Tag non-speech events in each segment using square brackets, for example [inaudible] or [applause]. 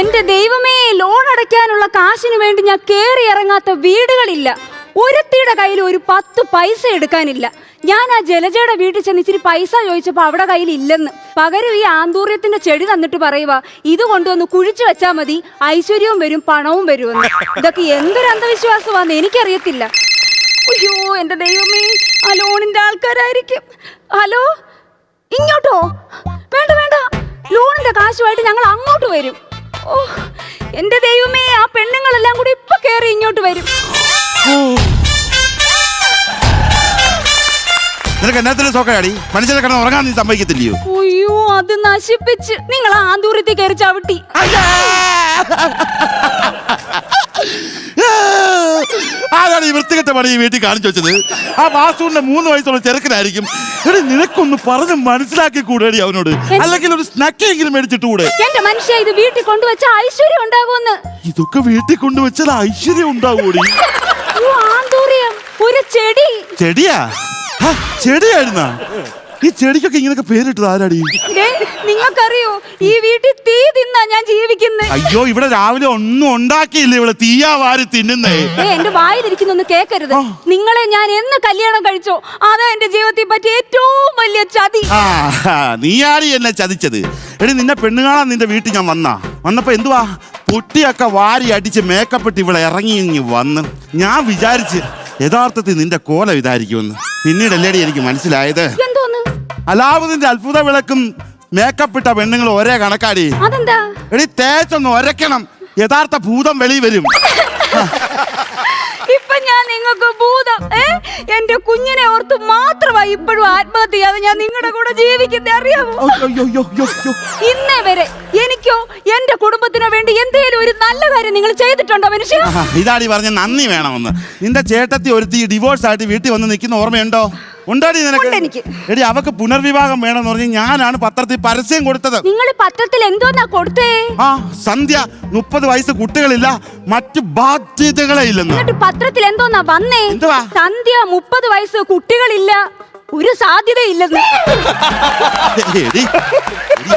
എന്റെ ദൈവമേ ലോൺ അടയ്ക്കാനുള്ള കാശിന് വേണ്ടി ഞാൻ കേറി ഇറങ്ങാത്ത വീടുകളില്ല. ഒരുത്തിയുടെ കയ്യിൽ ഒരു പത്ത് പൈസ എടുക്കാനില്ല. ഞാൻ ആ ജലജയുടെ വീട്ടിൽ ചെന്ന് ഇച്ചിരി പൈസ ചോദിച്ചപ്പോ അവിടെ കയ്യിൽ ഇല്ലെന്ന്. പകരം ഈ ആന്തൂര്യത്തിന്റെ ചെടി തന്നിട്ട് പറയുക ഇത് കൊണ്ടുവന്ന് കുഴിച്ചു വെച്ചാ മതി ഐശ്വര്യവും വരും പണവും വരുമെന്ന്. ഇതൊക്കെ എന്തൊരു അന്ധവിശ്വാസമാണെന്ന് എനിക്കറിയത്തില്ല. അയ്യോ എന്റെ ദൈവമേ ആ ലോണിന്റെ ആൾക്കാരായിരിക്കും. ഹലോ ഇങ്ങോട്ടോ? വേണ്ട വേണ്ട. ലോണിന്റെ കാശുമായിട്ട് ഞങ്ങൾ അങ്ങോട്ട് വരും. ഓ എന്റെ ദൈവമേ ആ പെണ്ണുങ്ങളെല്ലാം കൂടി ഇപ്പൊ കേറി ഇങ്ങോട്ട് വരും. നിനക്ക് എന്നാത്തിന് സോക്കയാടി മനുഷ്യരെ കിടന്ന് ഉറങ്ങാൻ നീ സമ്മതിക്കത്തില്ലയോ? അയ്യോ അത് നശിപ്പിച്ച്. നിങ്ങൾ ആന്തൂരത്തിൽ കയറി ചവിട്ടി. ആരാണ് ഈ വൃത്തികെട്ട പണി ഈ വീട്ടിൽ കാണിച്ചു വെച്ചത്? ആ വാസുവിന്റെ മൂന്ന് വയസ്സുള്ള ചെറുക്കനായിരിക്കും. എടി നിനക്കൊന്ന് പറഞ്ഞ് മനസ്സിലാക്കി കൂടേടി അവനോട്. അല്ലെങ്കിൽ ഒരു സ്നാക്കെങ്കിലും മേടിച്ചിട്ട് കൂടെ. എന്റെ മനുഷ്യ ഇത് വീട്ടിൽ കൊണ്ടുവച്ച ഐശ്വര്യം ഉണ്ടാകുമെന്ന്. ഇതൊക്കെ വീട്ടിൽ കൊണ്ടുവച്ചാൽ ഐശ്വര്യം ഉണ്ടാവൂടി ഒരു ചെടി. ചെടിയാ? ചെടിയായിരുന്ന? ഈ ചെടിക്കൊക്കെ ഇങ്ങനൊക്കെ പേരിട്ടത് ആരാടി? നിങ്ങൾക്കറിയോ? ഈ വീട്ടിൽ തീ തിന്നാ ഞാൻ ജീവിക്കുന്നത് അയ്യോ ഇവിടെ രാവിലെ ഒന്നും ഉണ്ടാക്കിയില്ല. ഇവിടെ തീയാ വാരി തിന്നുന്നേ. ഏ എന്റെ വായിലിരിക്കുന്നൊന്ന് കേക്കരുത്. നിങ്ങളെ ഞാൻ എന്ന് കല്യാണം കഴിച്ചോ? അതാ എന്റെ ജീവിതത്തിൽ പറ്റിയ ഏറ്റവും വലിയ ചതി. ആ ആര് എന്നെ ചതിച്ചത്? എടി നിന്നെ പെണ്ണ് കാണാൻ നിന്റെ വീട്ടിൽ ഞാൻ വന്നാ. വന്നപ്പോ എന്തുവാ? പൊട്ടിയൊക്കെ വാരി അടിച്ച് മേക്കപ്പ് ഇട്ട് ഇവിടെ ഇറങ്ങി ഇങ്ങ് വന്ന്. ഞാൻ വിചാരിച്ച് യഥാർത്ഥത്തിൽ നിന്റെ കോല ഇതായിരിക്കുമെന്ന്. പിന്നീടല്ലേടി എനിക്ക് മനസ്സിലായത്? എന്തോന്ന്? അത്ഭുത വിളക്കും മേക്കപ്പ് ഇട്ട പെണ്ണുങ്ങൾ ഒരേ കണക്കാടി. അതെന്താ? എടി തേച്ചൊന്ന് ഒരക്കണം യഥാർത്ഥ ഭൂതം വെളി വരും. [laughs] ഇപ്പൊ ഞാൻ നിങ്ങൾക്ക് ഭൂതം ഏ? എന്റെ കുഞ്ഞിനെ ഓർത്ത് മാത്രമായി ഇപ്പോഴും ആത്മഹത്യ ചെയ്യാതെ ഞാൻ നിങ്ങളുടെ കൂടെ ജീവിക്കുന്ന അറിയാമോ. ഇന്നേ വരെ എനിക്കോ എന്റെ കുടുംബത്തിനോ വേണ്ടി എന്തെങ്കിലും ഒരു നല്ല കാര്യം നിങ്ങൾ ചെയ്തിട്ടുണ്ടോ മനുഷ്യ? ഇതാടി പറഞ്ഞ നന്ദി വേണമെന്ന്. നിന്റെ ചേട്ടത്തി ഒരുത്തി ഡിവോഴ്സ് ആയിട്ട് വീട്ടിൽ വന്ന് നിൽക്കുന്ന ഓർമ്മയുണ്ടോ? ഉണ്ടാടി നിനക്ക്. ഉണ്ട് എനിക്ക്. എടി അവക്ക് പുനർവിവാഹം വേണമെന്ന് പറഞ്ഞ് ഞാനാണ് പത്രത്തിൽ പരസ്യം കൊടുത്തത്. നിങ്ങൾ പത്രത്തിൽ എന്തോന്നാ കൊടുത്തേ? ആ സന്ധ്യ മുപ്പത് വയസ്സ് കുട്ടികളില്ല മറ്റു ബാധ്യതകളെ ഇല്ലെന്ന്. എന്നിട്ട് പത്രത്തിൽ എന്തോന്നാ വന്നേ? എന്തുവാ? സന്ധ്യ മുപ്പത് വയസ്സ് കുട്ടികളില്ല. ഒരു സാധ്യതയില്ലെന്ന്. എടി, എടി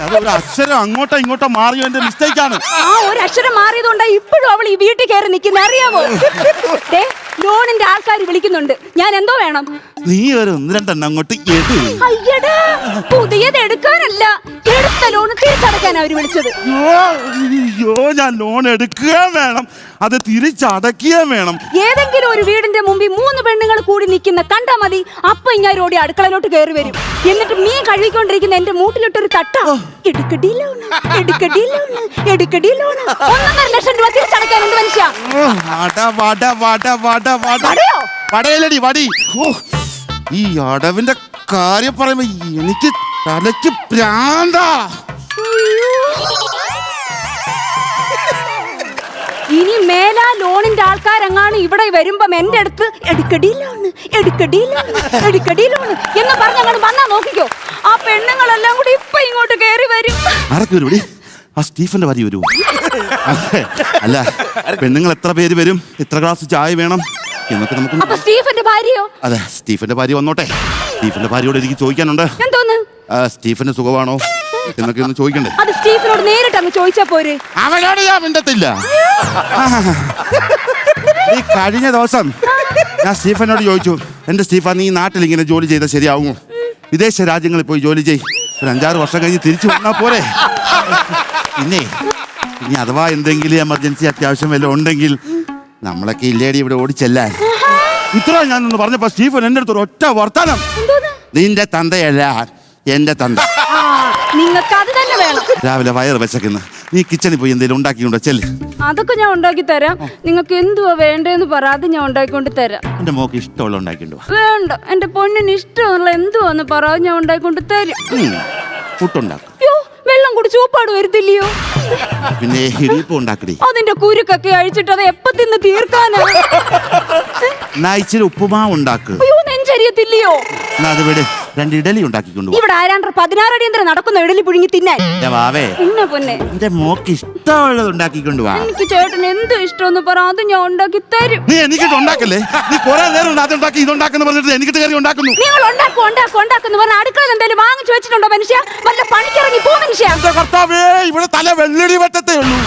അത് ഒരു അക്ഷരം അങ്ങോട്ടോ ഇങ്ങോട്ടോ മാറിയോ? എന്റെ മിസ്റ്റേക്ക് ആണ്. ആ ഒരു അക്ഷരം മാറിയതുകൊണ്ടാ ഇപ്പോഴും അവൾ ഈ വീട്ടിൽ കയറി നിൽക്കുന്ന. അറിയാമോ ദേ, ലോണിന്റെ ആൾക്കാർ വിളിക്കുന്നുണ്ട്. ഞാൻ എന്തോ വേണം? നീ ഒരു ഒന്ന് രണ്ടെണ്ണം അങ്ങോട്ട് എട് അയ്യടാ പുതിയത് എടുക്കാനല്ല. എടുത്ത ലോൺ തിരിച്ചടക്കാൻ അവർ വിളിച്ചത്. അയ്യോ, അയ്യോ ഞാൻ ലോൺ എടുക്കുകയും വേണം. അത് തിരിച്ചടക്കുകയും വേണം. ഏതെങ്കിലും ഒരു വീടിന്റെ മുമ്പിൽ മൂന്ന് പെണ്ണുങ്ങൾ കൂടി നിൽക്കുന്ന കണ്ടാ മതി. അപ്പൊ ഇങ്ങനെ ഓടി അടുക്കളയിലോട്ട് കയറി വരും. എന്നിട്ട് മീൻ കഴുകിക്കൊണ്ടിരിക്കുന്ന എന്റെ മൂട്ടിലിട്ടൊരു തട്ട. എടുക്കടി ലോണ് എടുക്കടി ലോണ് എടുക്കടി ലോണ്. ഒന്നൊന്നര ലക്ഷം രൂപ തിരിച്ചടക്കാൻ എന്ത് മനുഷ്യ വട വട വട വട വട. വടയോ? വടയല്ലടി വടി. ഓ ഈ അടവിന്റെ കാര്യം പറയുമ്പോ എനിക്ക് തലയ്ക്ക് പ്രാന്താ. ഇനി മേലാ ലോണിന്റെ ആൾക്കാരെങ്ങാണ് ഇവിടെ വരുമ്പം എന്റെ അടുത്ത് എടുക്കടി ലോണ് എടുക്കടി ലോണ് എടുക്കടി ലോണ് എന്ന് പറഞ്ഞ് അങ്ങോട്ട് വന്നാ നോക്കിക്കോ. ആ പെണ്ണുങ്ങളെല്ലാം കൂടി ഇപ്പൊ ഇങ്ങോട്ട് കയറി വരും. ആരൊക്കെ ആ സ്റ്റീഫന്റെ വരി വരൂ. അല്ല പെണ്ണുങ്ങൾ എത്ര പേര് വരും? എത്ര ഗ്ലാസ് ചായ വേണം? എന്നൊക്കെ നമുക്ക് അപ്പൊ സ്റ്റീഫന്റെ ഭാര്യയോ? അതെ സ്റ്റീഫന്റെ ഭാര്യ വന്നോട്ടെ. സ്റ്റീഫന്റെ ഭാര്യയോട് എനിക്ക് ചോദിക്കാനുണ്ട്. എന്തോന്ന്? ആ, സ്റ്റീഫന് സുഖമാണോ? എന്നൊക്കെ ഒന്ന് ചോദിക്കണ്ടേ? അത് അങ്ങ് ചോദിച്ചാ പോരെ. അവനോട് ഞാൻ മിണ്ടത്തില്ല. ഈ കഴിഞ്ഞ ദിവസം ഞാൻ സ്റ്റീഫനോട് ചോദിച്ചു എന്റെ സ്റ്റീഫ നീ നാട്ടിൽ ഇങ്ങനെ ജോലി ചെയ്താൽ ശരിയാവുമോ? വിദേശ രാജ്യങ്ങളിൽ പോയി ജോലി ചെയ്. ഒരു അഞ്ചാറ് വർഷം കഴിഞ്ഞ് തിരിച്ചു വന്നാ പോരെ. പിന്നെ ഇനി അഥവാ എന്തെങ്കിലും എമർജൻസി അത്യാവശ്യം വല്ലതും ഉണ്ടെങ്കിൽ നമ്മളൊക്കെ ഇല്ലേടി ഇവിടെ ഓടിച്ചെല്ലാൻ. ഇത്ര ഞാനൊന്ന് പറഞ്ഞപ്പോ സ്റ്റീഫൻ എന്റെ അടുത്ത് ഒരു ഒറ്റ വർത്താനം. നിന്റെ തന്തയല്ല എന്റെ തന്ത. നിങ്ങൾക്ക് അത് തന്നെ വേണം. രാവിലെ വയറ് വെച്ചേക്കുന്ന. നീ കിച്ചണിൽ പോയി എന്തെങ്കിലും ഉണ്ടാക്കിക്കൊണ്ടോ ചെല്ല്. അതൊക്കെ ഞാൻ ഉണ്ടാക്കി തരാം. നിങ്ങൾക്ക് എന്തുവാ വേണ്ടതെന്ന് പറ അത് ഞാൻ ഉണ്ടാക്കിക്കൊണ്ട് തരാം. എന്റെ മോക്ക് ഇഷ്ടമുള്ള ഉണ്ടാക്കിണ്ടോ വേണ്ട എന്റെ പൊന്നിന് ഇഷ്ടമുള്ള എന്തുവാന്ന് പറ അത് ഞാൻ ഉണ്ടാക്കിക്കൊണ്ട് തരും. പുട്ടുണ്ടാക്കും. യോ വെള്ളം കുടിച്ച് ഉപ്പാട് വരുത്തില്ലയോ? പിന്നെ ഇടിയപ്പം ഉണ്ടാക്കടി. അതിന്റെ കുരുക്കൊക്കെ അഴിച്ചിട്ട് അത് എപ്പ തിന്ന് തീർക്കാനാ? എന്നാ ഇച്ചിരി ഉപ്പുമാവ് ഉണ്ടാക്ക്. അയ്യോ അത് വിട്. രണ്ട് ഇഡലി ഉണ്ടാക്കിക്കൊണ്ടു ഇവിടെ ആരാണ്ട് പതിനാറടി യന്ത്രം നടക്കുന്ന ഇഡലി പുഴുങ്ങി തിന്നാൻ? വാവേ. പിന്നെ പൊന്നെ. എന്റെ മോക്ക് ഇഷ്ടമുള്ളത് ഉണ്ടാക്കിക്കൊണ്ട് വാ എനിക്ക് ചേട്ടൻ എന്ത് ഇഷ്ടമെന്ന് പറ അത് ഞാൻ ഉണ്ടാക്കി തരും. നീ എനിക്കിട്ട് ഉണ്ടാക്കല്ലേ? നീ കുറെ നേരം ഉണ്ട് അതുണ്ടാക്കി ഇതുണ്ടാക്കുന്ന പറഞ്ഞിട്ട് എനിക്കിട്ട് കയറി ഉണ്ടാക്കുന്നു. നിങ്ങൾ ഉണ്ടാക്കും ഉണ്ടാക്കും ഉണ്ടാക്കുന്നു പറഞ്ഞ അടുക്കളയിൽ എന്തായാലും വാങ്ങിച്ചു വെച്ചിട്ടുണ്ടോ മനുഷ്യ? വല്ല പണിക്കിറങ്ങി പോ മനുഷ്യ. എന്റെ കർത്താവേ ഇവിടെ തല വെള്ളടി വെട്ടത്തേ ഉള്ളൂ.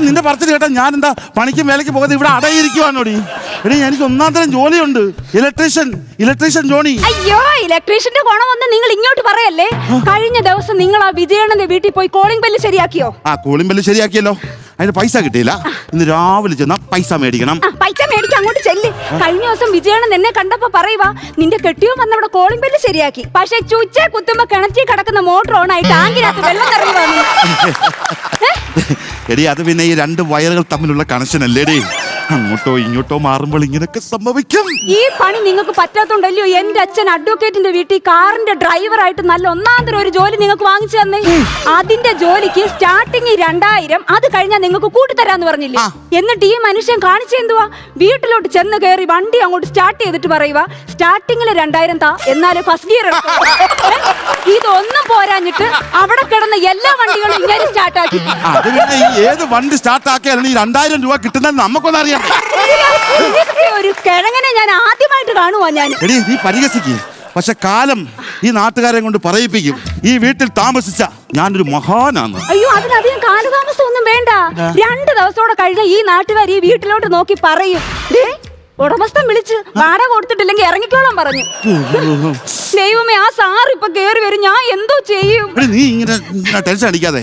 നിന്റെ പറച്ചിൽ കേട്ടാ ഞാൻ എന്താ പണിക്കും വേലയ്ക്ക് പോകുന്നത് ഇവിടെ അടയിരിക്കുവാണോടി? എടി എനിക്ക് ഒന്നാം തരം ജോലിയുണ്ട്. Electrician electrician Johnny. അയ്യോ ഇലക്ട്രീഷ്യന്റെ ഗുണം വന്ന് നിങ്ങൾ ഇങ്ങോട്ട് പറയല്ലേ? കഴിഞ്ഞ ദിവസം നിങ്ങൾ ആ വിജയണ്ണന്റെ വീട്ടിൽ പോയി കോളിംഗ് ബെല്ല് ശരിയാക്കിയോ? ആ കോളിംഗ് ബെല്ല് ശരിയാക്കിയല്ലോ. അതിന് പൈസ കിട്ടിയില്ല. ഇന്ന് രാവിലെ ചെന്നാ പൈസ മേടിക്കണം. ആ പൈസ മേടിച്ച് അങ്ങോട്ട് ചെല്ല്. കഴിഞ്ഞ ദിവസം വിജയണ്ണൻ എന്നെ കണ്ടപ്പോ പറയുവാ നിന്റെ കെട്ടിയോ വന്ന അവിടെ കോളിംഗ് ബെല്ല് ശരിയാക്കി. പക്ഷെ ചുച്ചേ കുത്തുമ്പോ കിണറ്റി കിടക്കുന്ന മോട്ടർ ഓൺ ആയി ടാങ്കിനകത്ത് വെള്ളം നിറഞ്ഞു വന്നു. [laughs] എടി അത് പിന്നെ ഈ രണ്ട് വയറുകൾ തമ്മിലുള്ള കണക്ഷൻ അല്ലേടി അങ്ങോട്ടോ ഇങ്ങോട്ടോ മാറുമ്പോൾ ഇങ്ങനെയൊക്കെ സംഭവിക്കും. ഈ പണി നിങ്ങൾക്ക് പറ്റാത്തോണ്ടല്ലോ എന്റെ അച്ഛൻ അഡ്വക്കേറ്റിന്റെ വീട്ടിൽ കാറിന്റെ ഡ്രൈവറായിട്ട് നല്ല ഒന്നാം തരം ഒരു ജോലി നിങ്ങൾക്ക് വാങ്ങിച്ചു തന്നെ? അതിന്റെ ജോലിക്ക് സ്റ്റാർട്ടിങ് രണ്ടായിരം അത് കഴിഞ്ഞാൽ നിങ്ങൾക്ക് കൂട്ടിത്തരാന്ന് പറഞ്ഞില്ലേ. എന്നിട്ട് ഈ മനുഷ്യൻ കാണിച്ചെന്തുവാ വീട്ടിലോട്ട് ചെന്ന് കയറി വണ്ടി അങ്ങോട്ട് സ്റ്റാർട്ട് ചെയ്തിട്ട് പറയുക സ്റ്റാർട്ടിങ്ങിൽ രണ്ടായിരം താ എന്നാലേ ഫസ്റ്റ് ഇയർ ഇതൊന്നും പോരാഞ്ഞിട്ട് അവിടെ കിടന്ന എല്ലാ വണ്ടികളും ഇങ്ങനെ സ്റ്റാർട്ട് ആക്കി. ആ, ഈ ഏത് വണ്ടി സ്റ്റാർട്ട് ആക്കിയാലും ഈ രണ്ടായിരം രൂപ കിട്ടുന്നത് നമുക്കൊന്നും ഒരു കിഴങ്ങനെ ഞാൻ ആദ്യമായിട്ട് കാണുവാ ഞാൻ. എടി നീ പരിഹസിക്ക്. പക്ഷെ കാലം ഈ നാട്ടുകാരെ കൊണ്ട് പറയിപ്പിക്കും. ഈ വീട്ടിൽ താമസിച്ച ഞാനൊരു മഹാനാണ്. അയ്യോ അതിനധികം കാലതാമസം ഒന്നും വേണ്ട രണ്ട് ദിവസത്തോടെ കഴിഞ്ഞ ഈ നാട്ടുകാർ ഈ വീട്ടിലോട്ട് നോക്കി പറയും. ദേ ഉടമസ്ഥൻ വിളിച്ച് വാടക കൊടുത്തിട്ടില്ലെങ്കിൽ ഇറങ്ങിക്കോളാൻ പറഞ്ഞു. ദൈവമേ ആ സാർ ഇപ്പൊ കേറി വരും. ഞാൻ എന്തോ ചെയ്യും? എടി നീ ഇങ്ങനെ ഇങ്ങനെ ടെൻഷൻ അടിക്കാതെ.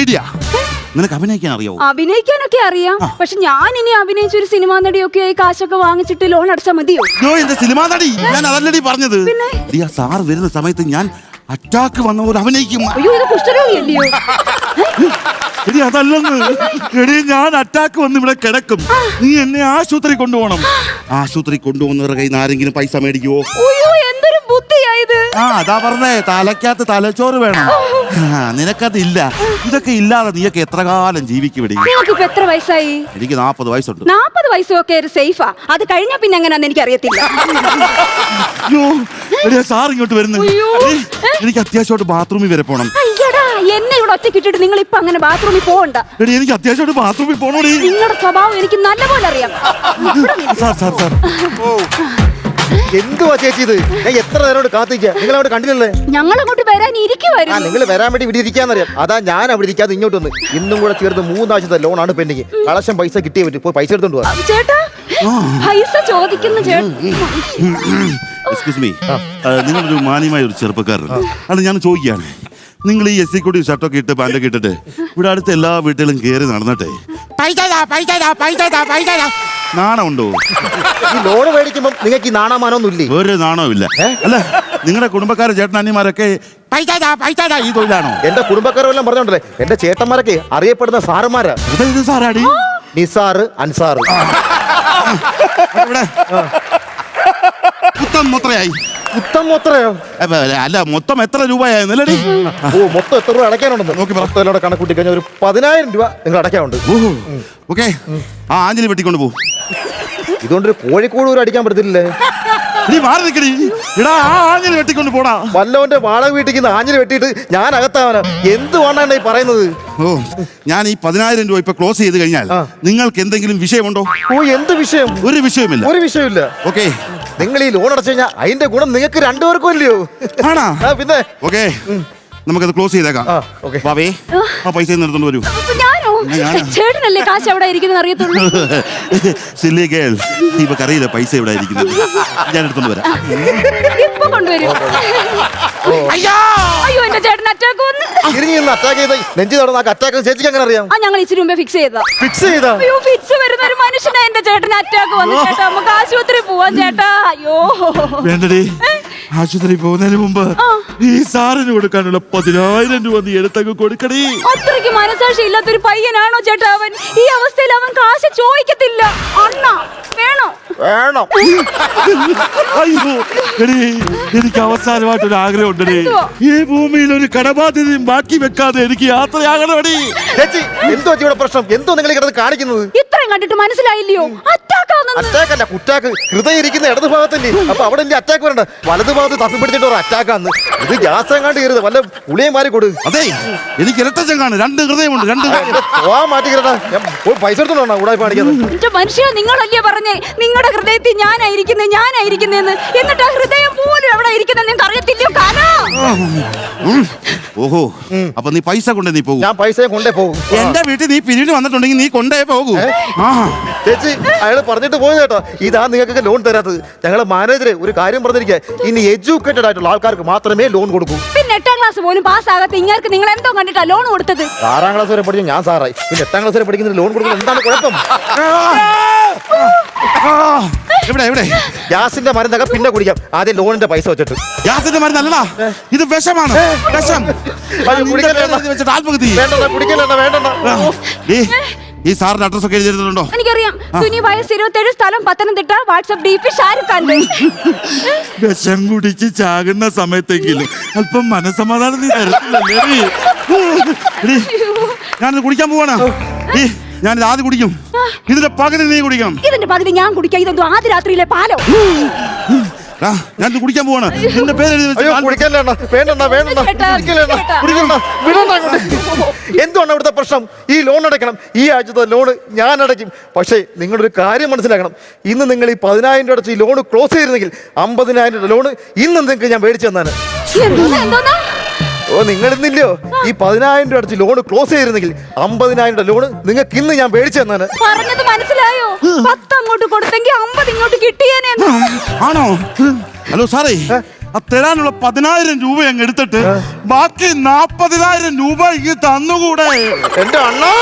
ഐഡിയ. നിനക്ക് അഭിനയിക്കാൻ അറിയാവോ? അഭിനയിക്കാനൊക്കെ അറിയാം. പക്ഷെ ഞാൻ ഇനി അഭിനയിച്ച ഒരു സിനിമാ നടിയൊക്കെ ആയി കാശൊക്കെ വാങ്ങിച്ചിട്ട് ലോൺ അടച്ചാൽ മതിയോ? അയ്യോ എന്റെ സിനിമാ നടി. ഞാൻ അതല്ലടി പറഞ്ഞത്. പിന്നെ? സാർ വരുന്ന സമയത്ത് ഞാൻ അറ്റാക്ക് വന്ന പോലെ അഭിനയിക്കും. അയ്യോ ഇത് കുഷ്ഠരോഗിയല്ലയോ? എടി അതല്ലെന്ന്. എടി ഞാൻ അറ്റാക്ക് വന്ന് ഇവിടെ കിടക്കും. നീ എന്നെ ആശുപത്രി കൊണ്ടുപോകണം. ആശുപത്രി കൊണ്ടുപോകുന്നവരുടെ കയ്യിൽ നിന്ന് ആരെങ്കിലും പൈസ മേടിക്കുവോ? അയ്യോ എന്തൊരു ബുദ്ധിയായത്? ആ അതാ പറഞ്ഞേ തലക്കകത്ത് തലച്ചോറ് വേണം. ആ, നിനക്കതില്ല. ഇതൊക്കെ ഇല്ലാതെ നീയൊക്കെ എത്ര കാലം ജീവിക്കും എടി നിങ്ങൾക്ക് ഇപ്പൊ എത്ര വയസ്സായി? എനിക്ക് നാപ്പത് വയസ്സുണ്ട്. നാപ്പത് വയസ്സൊക്കെ ഒരു സേഫാ. അത് കഴിഞ്ഞാ പിന്നെ എങ്ങനെയാന്ന് എനിക്ക് അറിയത്തില്ല അയ്യോ എടി ആ സാർ ഇങ്ങോട്ട് വരുന്നു. അയ്യോ. എടി, എനിക്ക് അത്യാവശ്യമായിട്ട് ബാത്റൂമിൽ വരെ പോണം. അയ്യടാ എന്നെ ഇവിടെ ഒറ്റക്കിട്ടിട്ട് നിങ്ങൾ ഇപ്പൊ അങ്ങനെ ബാത്റൂമിൽ പോകണ്ട എടി എനിക്ക് അത്യാവശ്യമായിട്ട് ബാത്റൂമിൽ പോണോടി. നിങ്ങളുടെ സ്വഭാവം എനിക്ക് നല്ലപോലെ അറിയാം. Sir sir sir. എന്തുവാ ചേച്ചി ഇത്? ഞാൻ എത്ര നേരോട് കാത്തിക്ക നിങ്ങൾ അവിടെ കണ്ടില്ലല്ലേ? ഞങ്ങൾ അങ്ങോട്ട് വരാൻ ആ ഇരിക്കുവായിരുന്നു നിങ്ങൾ വരാൻ വേണ്ടി ഇവിടെ ഇരിക്കാന്നറിയാം. അതാ ഞാൻ അവിടെ ഇരിക്കാതെ ഇങ്ങോട്ട് വന്ന് ഇന്നും കൂടെ ചേർന്ന് മൂന്നാഴ്ചത്തെ ലോണാണ് പെൻഡിങ് കളശം പൈസ കിട്ടിയേ പറ്റും. പോയി പൈസ എടുത്തോണ്ട് പോവാ ചേട്ടാ പൈസ ചോദിക്കുന്ന ചേട്ടാ. എക്സ്ക്യൂസ് മീ നിങ്ങളൊരു മാന്യമായ ഒരു ചെറുപ്പക്കാരൻ അത് ഞാൻ ചോദിക്കുകയാണ്. നിങ്ങൾ ഈ എസ് സി കൂടി ഷർട്ടൊക്കെ ഇട്ട് പാന്റൊക്കെ ഇട്ടിട്ട് ഇവിടെ അടുത്ത എല്ലാ വീട്ടിലും കയറി നടന്നിട്ടെ. നാണമുണ്ടോ? ഈ ലോൺ മേടിക്കുമ്പോൾ നിങ്ങൾക്ക് ഈ നാണാമാനൊന്നും ഇല്ലേ ഒരു നാണവും ഇല്ല അല്ല നിങ്ങളുടെ കുടുംബക്കാരെ ചേട്ടൻ അനിമാരൊക്കെ ഈ തൊഴിലാണോ? എന്റെ കുടുംബക്കാരെല്ലാം പറഞ്ഞോണ്ടല്ലേ എന്റെ ചേട്ടന്മാരൊക്കെ അറിയപ്പെടുന്ന സാറന്മാരാ. ഇത് സാറാടി നിസാറ് അൻസാറ്. ഇവിടെ മൊത്തം മൊത്രയായി. ഉത്തം മൊത്രയോ അപ്പൊ, അല്ല മൊത്തം എത്ര രൂപയായിരുന്നല്ലടി? ഓ മൊത്തം എത്ര രൂപ അടയ്ക്കാനുണ്ടെന്ന് നോക്കി പറ. മൊത്തം കണക്കൂട്ടി കഴിഞ്ഞാൽ ഒരു പതിനായിരം രൂപ നിങ്ങൾ അടയ്ക്കാനുണ്ട്. ഓക്കെ. ആ ആഞ്ഞിലി വെട്ടിക്കൊണ്ട് പോകും ഇതുകൊണ്ടൊരു കോഴിക്കോട് ഒരു അടിക്കാൻ പറ്റത്തില്ലേ നീ മാറി നിൽക്കടി ഇടാ ആ ആഞ്ഞിലി വെട്ടിക്കൊണ്ട് പോടാ. വല്ലവന്റെ വാടക വീട്ടിൽ നിന്ന് ആഞ്ഞിൽ വെട്ടിയിട്ട് ഞാൻ അകത്താവന എന്ത് വേണ്ടാണ് ഈ പറയുന്നത്? ഓ ഞാൻ ഈ പതിനായിരം രൂപ ഇപ്പൊ ക്ലോസ് ചെയ്ത് കഴിഞ്ഞാൽ ആ. നിങ്ങൾക്ക് എന്തെങ്കിലും വിഷയമുണ്ടോ? ഓ എന്ത് വിഷയം? ഒരു വിഷയമില്ല ഒരു വിഷയമില്ല ഓക്കെ. നിങ്ങൾ ഈ ലോൺ അടച്ചു കഴിഞ്ഞാൽ അതിന്റെ ഗുണം നിങ്ങൾക്ക് രണ്ടുപേർക്കും ഇല്ലയോ ആണാ? ആ പിന്നെ ഓക്കെ. നമുക്കത് ക്ലോസ് ചെയ്തേക്കാം. ആ, ഓക്കേ. വാവേ ആ പൈസ എടുത്തോണ്ട് വരൂ. ചേട്ടനല്ലേ കാശ് അവിടെ ഇരിക്കുന്നത് അറിയത്തുള്ളൂ? സില്ലി കേൾ ഇവക്കറിയില്ല പൈസ ഇവിടെ ഇരിക്കുന്നത്. ഞാൻ എടുത്തോണ്ട് വരാം. ഇപ്പൊ കൊണ്ടുവരും. അയ്യോ! അയ്യോ എന്റെ ചേട്ടൻ അറ്റാക്ക് വന്ന്. തിരിഞ്ഞു നിന്ന് അറ്റാക്ക് ചെയ്ത നെഞ്ചി നടന്ന അറ്റാക്ക് ചേച്ചിക്ക് എങ്ങനെ അറിയാം? ആ ഞങ്ങൾ ഇച്ചിരി മുമ്പേ ഫിക്സ് ചെയ്താ ഫിക്സ് ചെയ്താ? അയ്യോ ഫിക്സ് വരുന്ന ഒരു മനുഷ്യനാ എന്റെ ചേട്ടൻ അറ്റാക്ക് വന്നു. ചേട്ടാ നമുക്ക് ആശുപത്രി പോവാൻ ചേട്ടാ. അയ്യോ. വേണ്ടടി. ആശുപത്രി പോകുന്നതിന് മുമ്പ് ഈ സാറിന് കൊടുക്കാനുള്ള പതിനായിരം രൂപ നീ എടുത്തങ്ങ് കൊടുക്കണേ അത്രയ്ക്ക് മനസാക്ഷി ഇല്ലാത്തൊരു പയ്യനാണോ ചേട്ടാ അവൻ? ഈ അവസ്ഥയിൽ അവൻ കാശ് ചോദിക്കത്തില്ല. അണ്ണ വേണോ? വേണം? അയ്യോ എടി എനിക്ക് അവസാനമായിട്ടൊരു ആഗ്രഹം ഉണ്ടടി ഈ ഭൂമിയിൽ ഒരു കടബാധ്യതയും ബാക്കി വെക്കാതെ എനിക്ക് യാത്രയാകണമടി. ചേച്ചി എന്തോ ഇവിടെ പ്രശ്നം? എന്തോ നിങ്ങൾ കാണിക്കുന്നത് കിടന്ന് കാണിക്കുന്നത്? കുറ്റാരം കണ്ടിട്ട് മനസ്സിലായില്ലയോ? അറ്റാക്ക് കുറ്റാക്ക്. ഹൃദയം ഇരിക്കുന്ന ഇടത് ഭാഗത്തല്ലേ. അപ്പൊ അവിടെ അറ്റാക്ക് വരണ്ട. വലത് ഭാഗത്ത് തപ്പിപ്പിടിച്ചിട്ട് ഒരു അറ്റാക്കാന്ന് ഇത് ഗ്യാസ് കണ്ട് കയറുത് വല്ല പുളിയന്മാരെ കൊടു. അതെ എനിക്ക് ഇരട്ടാണ് രണ്ട് ഹൃദയമുണ്ട് രണ്ട് ഓ മാറ്റി പൈസ എടുത്തോണ്ടാ കൂടായി പാടിക്കുന്നത് മനുഷ്യ നിങ്ങളല്ലേ പറഞ്ഞേ? നിങ്ങളുടെ ഹൃദയത്തിൽ ഞാനായിരിക്കുന്നേ ഞാനായിരിക്കുന്നേന്ന്. എന്നിട്ട് ആ ഹൃദയം പോലും അവിടെ ഇരിക്കുന്ന നിങ്ങൾക്ക് അറിയത്തില്ലയോ കാരണം ഓഹോ. അപ്പൊ നീ പൈസ കൊണ്ടേ നീ പോകും. ഞാൻ പൈസ കൊണ്ടേ പോകും എന്റെ വീട്ടിൽ നീ പിരീഡ് വന്നിട്ടുണ്ടെങ്കിൽ നീ കൊണ്ടേ പോകൂ. ആ. ചേച്ചി അയാൾ പറഞ്ഞിട്ട് പോയത് കേട്ടോ. ഇതാ നിങ്ങൾക്ക് ലോൺ തരാത്തത്. ഞങ്ങളെ മാനേജർ ഒരു കാര്യം പറഞ്ഞിരിക്കുക ഇനി എഡ്യൂക്കേറ്റഡ് ആയിട്ടുള്ള ആൾക്കാർക്ക് മാത്രമേ ലോൺ കൊടുക്കൂ. പിന്നെ എട്ടാം ക്ലാസ് പോലും പാസ്സാകാത്ത ഇങ്ങനെ നിങ്ങൾ എന്തോ കണ്ടിട്ടാ ലോൺ കൊടുത്തത്? ആറാം ക്ലാസ് വരെ പഠിച്ചു ഞാൻ സാറായി പിന്നെ എട്ടാം ക്ലാസ് വരെ പഠിക്കുന്ന ലോൺ കൊടുക്കുന്നത് എന്താണ് കുഴപ്പം? എവിടെ എവിടെ? ഗ്യാസിന്റെ മരുന്നൊക്കെ പിന്നെ കുടിക്കാം. ആദ്യം ലോണിന്റെ പൈസ വെച്ചിട്ട്. ഗ്യാസിന്റെ മരുന്നല്ലടാ. ഇത് വിഷമാണ്. വിഷം. വെച്ചിട്ട് ആത്മഹത്യ. വേണ്ടണ്ട കുടിക്കലണ്ട വേണ്ടണ്ട ആ, ഈ ഈ സാറിന്റെ അഡ്രസ് ഒക്കെ എഴുതിയിട്ടുണ്ടോ എനിക്കറിയാം. സുനി വയസ് ഇരുപത്തേഴ് സ്ഥലം Pathanamthitta WhatsApp D P Shahrukh Khan വിഷം കുടിച്ച് ചാകുന്ന സമയത്തെങ്കിലും അല്പം മനസമാധാനം നീ തരത്തില്ലല്ലേ നീ? കുടിക്കാൻ പോവാണ്. ഞാനിത് ആദ്യം കുടിക്കും. ഇതിന്റെ പകുതി നീ കുടിക്കണം. ഇതിന്റെ പകുതി ഞാൻ കുടിക്കാം. ഇതെന്തോ ആദ്യ രാത്രിയിലെ പാലോ? ആ, ഞാനിത് കുടിക്കാൻ പോവാണ്. നിന്റെ പേര് എന്തുകൊണ്ട് അവിടുത്തെ പ്രശ്നം? ഈ ലോൺ അടയ്ക്കണം. ഈ ആഴ്ചത്തെ ലോൺ ഞാൻ അടയ്ക്കും. പക്ഷേ നിങ്ങളൊരു കാര്യം മനസ്സിലാക്കണം. ഇന്ന് നിങ്ങൾ ഈ പതിനായിരം രൂപ അടച്ച് ഈ ലോൺ ക്ലോസ് ചെയ്തിരുന്നെങ്കിൽ അമ്പതിനായിരം രൂപ ലോൺ ഇന്ന് നിങ്ങൾക്ക് ഞാൻ മേടിച്ചു തന്നാണ്. ഓ നിങ്ങൾ ഇന്നില്ലയോ ഈ പതിനായിരം രൂപ അടച്ച് ലോൺ ക്ലോസ് ചെയ്തിരുന്നെങ്കിൽ അമ്പതിനായിരം രൂപ ലോൺ നിങ്ങൾക്ക് ഇന്ന് ഞാൻ മേടിച്ചു തന്നാണ്. പറഞ്ഞത് മനസ്സിലായോ? പത്ത് അങ്ങോട്ട് കൊടുത്തെങ്കിൽ അമ്പത് ഇങ്ങോട്ട് കിട്ടിയേനെ ആണോ? ഹലോ സാറേ. ആ തരാനുള്ള പതിനായിരം രൂപ അങ്ങ് എടുത്തിട്ട് ബാക്കി നാപ്പതിനായിരം രൂപ ഇങ്ങ് തന്നുകൂടെ? എന്റെ അണ്ണാ!